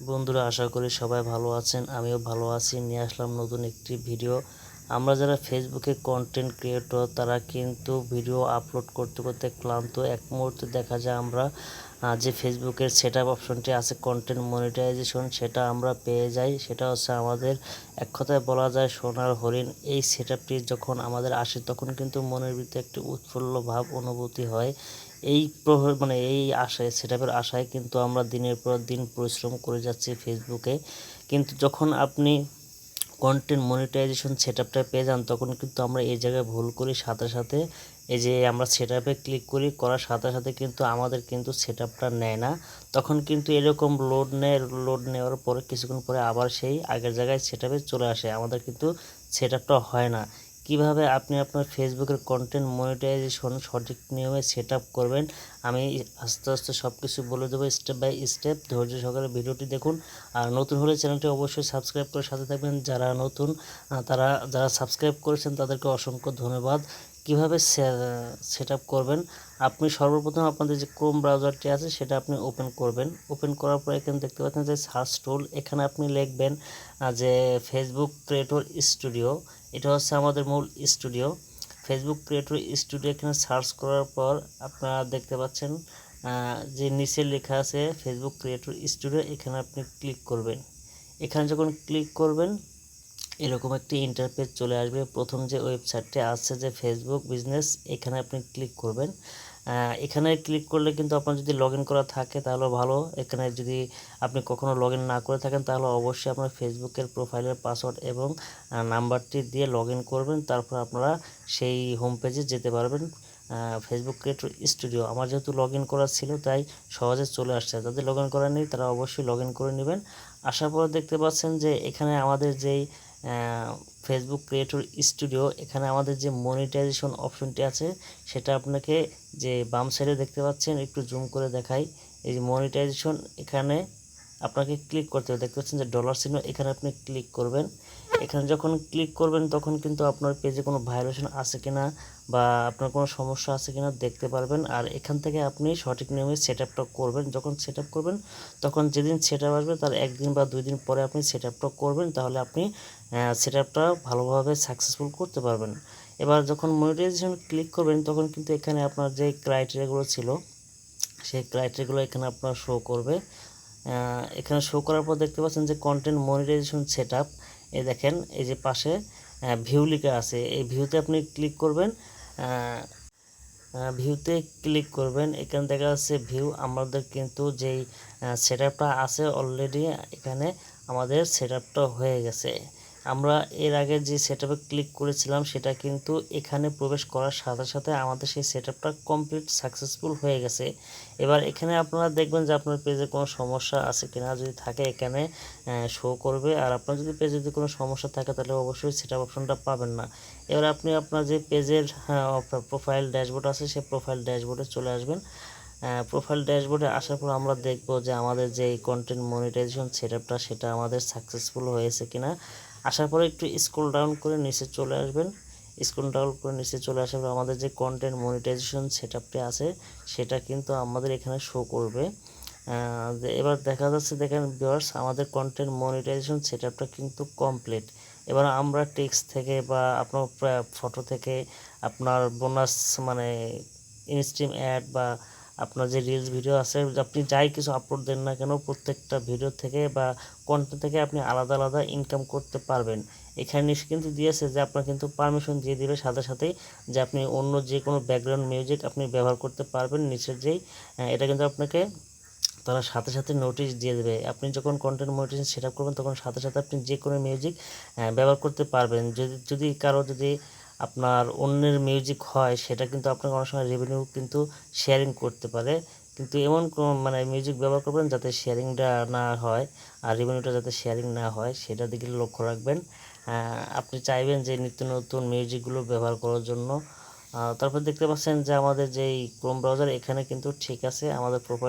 বন্ধুরা, আশা করি সবাই ভালো আছেন, আমিও ভালো আছি। নিয়ে আসলাম নতুন একটি ভিডিও। আমরা যারা ফেসবুকে কন্টেন্ট ক্রিয়েটর তারা কিন্তু ভিডিও আপলোড করতে করতে ক্লান্ত। এক মুহূর্তে দেখা যায় আমরা যে ফেসবুকের সেট অপশনটি আছে কন্টেন্ট মনিটাইজেশন সেটা আমরা পেয়ে যাই। সেটা হচ্ছে আমাদের, এক কথায় বলা যায়, সোনার হরিণ। এই সেট যখন আমাদের আসে, তখন কিন্তু মনের ভিতরে একটি উৎফুল্ল ভাব, অনুভূতি হয়। এই মানে এই আশায় সেটআপের আশায় কিন্তু আমরা দিনের পর দিন পরিশ্রম করে যাচ্ছি ফেসবুকে কিন্তু যখন আপনি কন্টেন্ট মনিটাইজেশন সেটআপটা পেয়ে যান, তখন কিন্তু আমরা এই জায়গায় ভুল করি। সাথে সাথে এই যে আমরা সেটআপে ক্লিক করি, করার সাথে সাথে কিন্তু আমাদের কিন্তু সেটআপটা নেয় না। তখন কিন্তু এরকম লোড নেয় লোড নেওয়ার পরে কিছুক্ষণ পরে আবার সেই আগের জায়গায় সেটআপে চলে আসে। আমাদের কিন্তু সেটআপটা হয় না। কীভাবে আপনি আপনার ফেসবুকের কন্টেন্ট মনিটাইজেশন সঠিক নিয়মে সেট করবেন, আমি আস্তে আস্তে সব কিছু বলে দেবো স্টেপ বাই স্টেপ ধৈর্য সহকারে ভিডিওটি দেখুন। আর নতুন হলে চ্যানেলটি অবশ্যই সাবস্ক্রাইব করে সাথে থাকবেন। যারা নতুন তারা, যারা সাবস্ক্রাইব করেছেন, তাদেরকে অসংখ্য ধন্যবাদ। কীভাবে সেট আপ করবেন, আপনি সর্বপ্রথম আপনাদের যে ক্রোম ব্রাউজারটি আছে, সেটা আপনি ওপেন করবেন। ওপেন করার পর এখানে দেখতে পাচ্ছেন যে সার্চ টুল এখানে আপনি লিখবেন যে ফেসবুক ক্রিয়েটর স্টুডিও এটা হচ্ছে আমাদের মূল স্টুডিও ফেসবুক ক্রিয়েটর স্টুডিও এখানে সার্চ করার পর আপনারা দেখতে পাচ্ছেন যে নিচে লেখা আছে ফেসবুক ক্রিয়েটর স্টুডিও এখানে আপনি ক্লিক করবেন। এখানে যখন ক্লিক করবেন এরকম একটি ইন্টারপেজ চলে আসবে। প্রথম যে ওয়েবসাইটটি আছে যে ফেসবুক বিজনেস এখানে আপনি ক্লিক করবেন। এখানে ক্লিক করলে কিন্তু আপনার যদি লগ করা থাকে তাহলে ভালো। এখানে যদি আপনি কখনো লগ না করে থাকেন তাহলে অবশ্যই আপনার ফেসবুকের প্রোফাইলের পাসওয়ার্ড এবং নাম্বারটি দিয়ে লগ করবেন। তারপর আপনারা সেই হোম পেজে যেতে পারবেন। ফেসবুক ক্রিয়েটর স্টুডিও আমার যেহেতু লগ ইন করা ছিল তাই সহজে চলে আসছে। যাদের লগ ইন করা নেই তারা অবশ্যই লগ করে নেবেন। আসার পর দেখতে পাচ্ছেন যে এখানে আমাদের যেই ফেসবুক ক্রিয়েটর স্টুডিও এখানে আমাদের যে মনিটাইজেশন অপশনটি আছে, সেটা আপনাকে যে বাম সাইডে দেখতে পাচ্ছেন, একটু জুম করে দেখাই। এই যে মনিটাইজেশন এখানে আপনাকে ক্লিক করতে হবে। দেখতে পাচ্ছেন যে ডলার চিহ্ন এখানে আপনি ক্লিক করবেন। এখানে যখন ক্লিক করবেন, তখন কিন্তু আপনার পেজে কোনো ভাইলেশন আছে কিনা বা আপনার কোনো সমস্যা আছে কিনা দেখতে পারবেন। আর এখান থেকে আপনি সঠিক নিয়মে সেট করবেন। যখন সেট করবেন, তখন যেদিন সেট আসবে, তার একদিন বা দুই দিন পরে আপনি সেট করবেন। তাহলে আপনি সেট ভালোভাবে সাকসেসফুল করতে পারবেন। এবার যখন মনিটাইজেশন ক্লিক করবেন, তখন কিন্তু এখানে আপনার যে ক্রাইটেরিয়াগুলো ছিল, সেই ক্রাইটেরিয়াগুলো এখানে আপনার শো করবে। এখানে শো করার পর দেখতে পাচ্ছেন যে কন্টেন্ট মনিটাইজেশন সেট আপ এই দেখেন, এই যে পাশে ভিউ লিখা আছে। এই ভিউতে আপনি ক্লিক করবেন ভিউতে ক্লিক করবেন। এখানে দেখা যাচ্ছে ভিউ আমাদের কিন্তু যেই সেট আছে অলরেডি এখানে আমাদের সেট হয়ে গেছে। আমরা এর আগে যে সেট ক্লিক করেছিলাম, সেটা কিন্তু এখানে প্রবেশ করার সাথে সাথে আমাদের সেই সেট কমপ্লিট সাকসেসফুল হয়ে গেছে। এবার এখানে আপনারা দেখবেন যে আপনার পেজে কোনো সমস্যা আছে কিনা, যদি থাকে এখানে শো করবে। আর আপনার যদি পেজে যদি কোনো সমস্যা থাকে, তাহলে অবশ্যই সেট অপশনটা পাবেন না। এবার আপনি আপনার যে পেজের প্রোফাইল ড্যাশবোর্ড আছে, সেই প্রোফাইল ড্যাশবোর্ডে চলে আসবেন। প্রোফাইল ড্যাশবোর্ডে আসার পর আমরা দেখব যে আমাদের যে কন্টেন্ট মনিটাইজেশন সেটআপটা সেটা আমাদের সাকসেসফুল হয়েছে কিনা। আসার পরে একটু স্ক্রল ডাউন করে নিচে চলে আসবেন। স্ক্রল ডাউন করে নিচে চলে আসার পর আমাদের যে কন্টেন্ট মনিটাইজেশন সেটআপটি আছে, সেটা কিন্তু আমাদের এখানে শো করবে। এবার দেখা যাচ্ছে, দেখেন ভিউয়ার্স আমাদের কন্টেন্ট মনিটাইজেশন সেটআপটা কিন্তু কমপ্লিট এবার আমরা টেক্সট থেকে বা আপনার ফটো থেকে আপনার বোনাস মানে ইনস্ট্রিম অ্যাড বা আপনার যে রিলস ভিডিও আছে, আপনি যাই কিছু আপলোড দেন না কেন, প্রত্যেকটা ভিডিও থেকে বা কন্টেন্ট থেকে আপনি আলাদা আলাদা ইনকাম করতে পারবেন। এখানে কিন্তু দিয়েছে যে আপনার কিন্তু পারমিশন দিয়ে দিবে, সাথে সাথেই যে আপনি অন্য যে কোনো ব্যাকগ্রাউন্ড মিউজিক আপনি ব্যবহার করতে পারবেন, নিচের যেই এটা কিন্তু আপনাকে তারা সাথে সাথে নোটিশ দিয়ে দেবে। আপনি যখন কন্টেন্ট মনিটাইজেশন সেট করবেন, তখন সাথে সাথে আপনি যে কোনো মিউজিক ব্যবহার করতে পারবেন। যদি যদি কারও যদি আপনার অন্যের মিউজিক হয়, সেটা কিন্তু আপনাকে অনেক সময় রেভিনিউ কিন্তু শেয়ারিং করতে পারে। কিন্তু এমন মানে মিউজিক ব্যবহার করবেন যাতে শেয়ারিংটা না হয় আর রেভিনিউটা যাতে শেয়ারিং না হয় সেটার দিকে লক্ষ্য রাখবেন। আপনি চাইবেন যে নিত্য নতুন মিউজিকগুলো ব্যবহার করার জন্য। তারপর দেখতে পাচ্ছেন যে আমাদের যেই ক্রোম ব্রাউজার এখানে কিন্তু ঠিক আছে, আমাদের প্রোফাইল